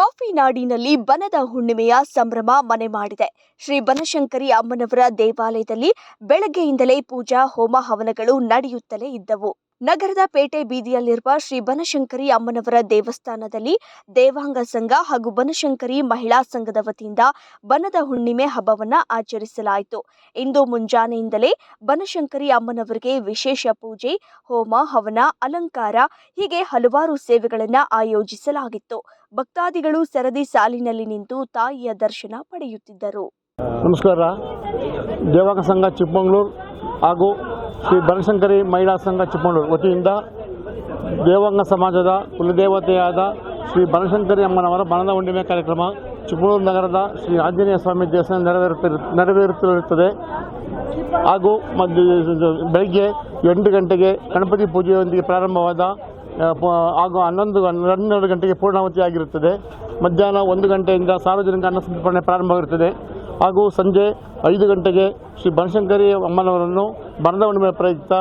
Coffee ನಾಡಿನಲ್ಲಿ ಬನದ ಹುಣ್ಣಿಮೆಯ ಸಂಭ್ರಮ ಮನೆ ಮಾಡಿದೆ. ಶ್ರೀ ಬನಶಂಕರಿ ಅಮ್ಮನವರ ದೇವಾಲಯದಲ್ಲಿ ಬೆಳಗ್ಗೆಯಿಂದಲೇ ಪೂಜಾ, ಹೋಮ, ಹವನಗಳು ನಡೆಯುತ್ತಲೇ ಇದ್ದವು. ನಗರದ ಪೇಟೆ ಬೀದಿಯಲ್ಲಿರುವ ಶ್ರೀ ಬನಶಂಕರಿ ಅಮ್ಮನವರ ದೇವಸ್ಥಾನದಲ್ಲಿ ದೇವಾಂಗ ಸಂಘ ಹಾಗೂ ಬನಶಂಕರಿ ಮಹಿಳಾ ಸಂಘದ ವತಿಯಿಂದ ಬನದ ಹುಣ್ಣಿಮೆ ಹಬ್ಬವನ್ನು ಆಚರಿಸಲಾಯಿತು. ಇಂದು ಮುಂಜಾನೆಯಿಂದಲೇ ಬನಶಂಕರಿ ಅಮ್ಮನವರಿಗೆ ವಿಶೇಷ ಪೂಜೆ, ಹೋಮ, ಹವನ, ಅಲಂಕಾರ, ಹೀಗೆ ಹಲವಾರು ಸೇವೆಗಳನ್ನು ಆಯೋಜಿಸಲಾಗಿತ್ತು. ಭಕ್ತಾದಿಗಳು ಸರದಿ ಸಾಲಿನಲ್ಲಿ ನಿಂತು ತಾಯಿಯ ದರ್ಶನ ಪಡೆಯುತ್ತಿದ್ದರು. ನಮಸ್ಕಾರ. ದೇವಾಂಗ ಸಂಘ ಚಿಕ್ಕಮಗಳೂರು ಹಾಗೂ ಶ್ರೀ ಬನಶಂಕರಿ ಮಹಿಳಾ ಸಂಘ ಚಿಕ್ಕಮಗಳೂರು ವತಿಯಿಂದ ದೇವಾಂಗ ಸಮಾಜದ ಕುಲದೇವತೆಯಾದ ಶ್ರೀ ಬನಶಂಕರಿ ಅಮ್ಮನವರ ಬನದ ಹುಣ್ಣಿಮೆ ಕಾರ್ಯಕ್ರಮ ಚಿಕ್ಕಮಗಳೂರು ನಗರದ ಶ್ರೀ ಆಂಜನೇಯ ಸ್ವಾಮಿ ದೇವಸ್ಥಾನ ನೆರವೇರುತ್ತಿರು ನೆರವೇರುತ್ತಿರುತ್ತದೆ. ಹಾಗೂ ಮಧ್ಯ ಬೆಳಗ್ಗೆ ಎಂಟು ಗಂಟೆಗೆ ಗಣಪತಿ ಪೂಜೆಯೊಂದಿಗೆ ಪ್ರಾರಂಭವಾದ ಹಾಗೂ ಹನ್ನೊಂದು ಹನ್ನೆರಡು ಗಂಟೆಗೆ ಪೂರ್ಣಾವತಿಯಾಗಿರುತ್ತದೆ ಮಧ್ಯಾಹ್ನ ಒಂದು ಗಂಟೆಯಿಂದ ಸಾರ್ವಜನಿಕ ಅನ್ನ ಸಂತರ್ಪಣೆ ಪ್ರಾರಂಭವಾಗಿರುತ್ತದೆ ಹಾಗೂ ಸಂಜೆ ಐದು ಗಂಟೆಗೆ ಶ್ರೀ ಬನಶಂಕರಿ ಅಮ್ಮನವರನ್ನು ಮರದ ಹುಣ್ಣಿಮೆ ಪ್ರಯುಕ್ತ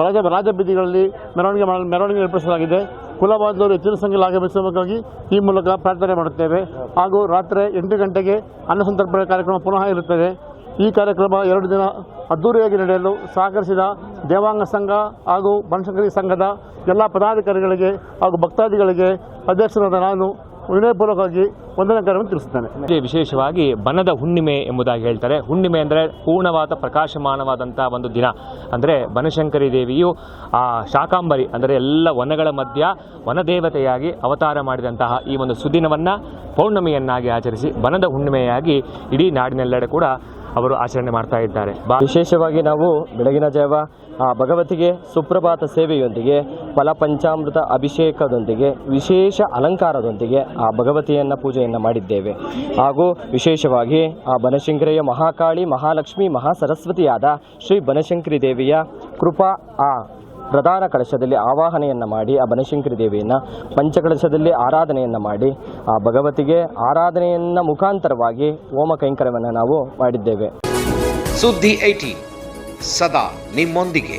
ರಾಜ ರಾಜಬೀದಿಗಳಲ್ಲಿ ಮೆರವಣಿಗೆ ಮಾಡಲು ಮೆರವಣಿಗೆ ಏರ್ಪಡಿಸಲಾಗಿದೆ. ಕುಲಬಾಂಧವರು ಹೆಚ್ಚಿನ ಸಂಖ್ಯೆಯಲ್ಲಿ ಆಗಮಿಸುವುದಕ್ಕಾಗಿ ಈ ಮೂಲಕ ಪ್ರಾರ್ಥನೆ ಮಾಡುತ್ತೇವೆ. ಹಾಗೂ ರಾತ್ರಿ ಎಂಟು ಗಂಟೆಗೆ ಅನ್ನ ಸಂತರ್ಪಣೆ ಕಾರ್ಯಕ್ರಮ ಪುನಃ ಇರುತ್ತದೆ. ಈ ಕಾರ್ಯಕ್ರಮ ಎರಡು ದಿನ ಅದ್ದೂರಿಯಾಗಿ ನಡೆಯಲು ಸಹಕರಿಸಿದ ದೇವಾಂಗ ಸಂಘ ಹಾಗೂ ಬನಶಂಕರಿ ಸಂಘದ ಎಲ್ಲ ಪದಾಧಿಕಾರಿಗಳಿಗೆ ಹಾಗೂ ಭಕ್ತಾದಿಗಳಿಗೆ ಅಧ್ಯಕ್ಷರಾದ ನಾನು ವಿನಯಪೂರ್ವಕವಾಗಿ ವಂದನಾ ತಿಳಿಸುತ್ತಾನೆ ವಿಶೇಷವಾಗಿ ಬನದ ಹುಣ್ಣಿಮೆ ಎಂಬುದಾಗಿ ಹೇಳ್ತಾರೆ. ಹುಣ್ಣಿಮೆ ಅಂದರೆ ಪೂರ್ಣವಾದ ಪ್ರಕಾಶಮಾನವಾದಂಥ ಒಂದು ದಿನ. ಅಂದರೆ ಬನಶಂಕರಿ ದೇವಿಯು ಆ ಶಾಕಾಂಬರಿ, ಅಂದರೆ ಎಲ್ಲ ವನಗಳ ಮಧ್ಯ ವನದೇವತೆಯಾಗಿ ಅವತಾರ ಮಾಡಿದಂತಹ ಈ ಒಂದು ಸುದಿನವನ್ನು ಪೌರ್ಣಮಿಯನ್ನಾಗಿ ಆಚರಿಸಿ ಬನದ ಹುಣ್ಣಿಮೆಯಾಗಿ ಇಡೀ ನಾಡಿನೆಲ್ಲೆಡೆ ಕೂಡ ಅವರು ಆಚರಣೆ ಮಾಡ್ತಾ ಇದ್ದಾರೆ. ವಿಶೇಷವಾಗಿ ನಾವು ಬೆಳಗಿನ ಜಾವ, ಆ, ಭಗವತಿಗೆ ಸುಪ್ರಭಾತ ಸೇವೆಯೊಂದಿಗೆ ಫಲಪಂಚಾಮೃತ ಅಭಿಷೇಕದೊಂದಿಗೆ, ವಿಶೇಷ ಅಲಂಕಾರದೊಂದಿಗೆ, ಆ, ಭಗವತಿಯನ್ನು ಪೂಜೆಯನ್ನು ಮಾಡಿದ್ದೇವೆ. ಹಾಗೂ ವಿಶೇಷವಾಗಿ, ಆ ಬನಶಂಕರಿಯ ಮಹಾಕಾಳಿ, ಮಹಾಲಕ್ಷ್ಮಿ, ಮಹಾಸರಸ್ವತಿಯಾದ ಶ್ರೀ ಬನಶಂಕರಿ ದೇವಿಯ ಕೃಪಾ, ಆ ಪ್ರಧಾನ ಕಳಶದಲ್ಲಿ ಆವಾಹನೆಯನ್ನು ಮಾಡಿ, ಆ ಬನಶಂಕರಿ ದೇವಿಯನ್ನು ಪಂಚಕಳಶದಲ್ಲಿ ಆರಾಧನೆಯನ್ನು ಮಾಡಿ, ಆ ಭಗವತಿಗೆ ಆರಾಧನೆಯನ್ನು ಮುಖಾಂತರವಾಗಿ ಹೋಮ ಕೈಂಕರ್ಯವನ್ನು ನಾವು ಮಾಡಿದ್ದೇವೆ. ಸುದ್ದಿ ಐಟಿ ಸದಾ ನಿಮ್ಮೊಂದಿಗೆ.